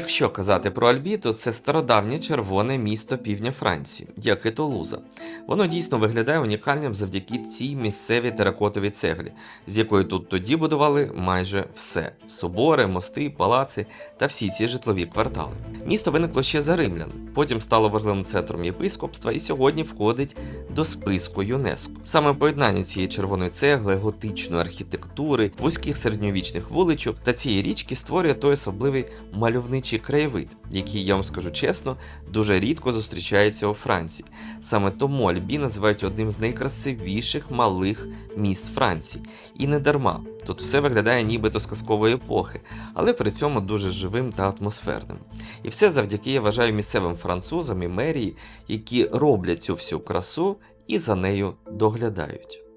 Якщо казати про Альбіту, це стародавнє червоне місто півдня Франції, як і Толуза. Воно дійсно виглядає унікальним завдяки цій місцевій теракотовій цеглі, з якої тут тоді будували майже все: собори, мости, палаци та всі ці житлові квартали. Місто виникло ще за римлян, потім стало важливим центром єпископства і сьогодні входить до списку ЮНЕСКО. Саме поєднання цієї червоної цегли, готичної архітектури, вузьких середньовічних вуличок та цієї річки створює той особливий мальовничий краєвид, який, я вам скажу чесно, дуже рідко зустрічається у Франції. Саме тому Альбі називають одним з найкрасивіших малих міст Франції. І не дарма. Тут все виглядає нібито з казкової епохи, але при цьому дуже живим та атмосферним. І все завдяки, я вважаю, місцевим французам і мерії, які роблять цю всю красу і за нею доглядають.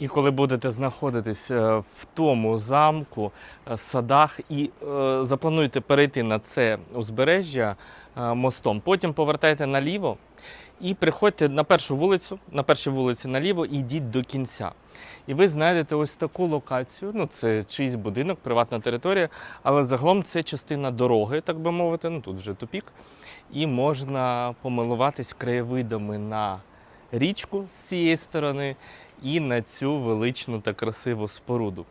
І коли будете знаходитись е, в тому замку, е, садах і е, заплануєте перейти на це узбережжя е, мостом, потім повертайте наліво і приходьте на першу вулицю, на першій вулиці наліво і йдіть до кінця. І ви знайдете ось таку локацію. Ну, це чийсь будинок, приватна територія, але загалом це частина дороги, так би мовити. Ну тут вже тупік. І можна помилуватись краєвидами на річку з цієї сторони і на цю величну та красиву споруду.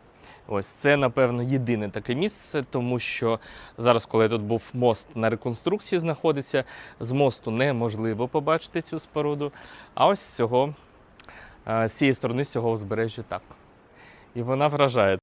Ось це, напевно, єдине таке місце, тому що зараз, коли тут був мост на реконструкції, знаходиться, з мосту неможливо побачити цю споруду. А ось з цього, е, з цієї сторони, з цього узбережжя так. І вона вражає.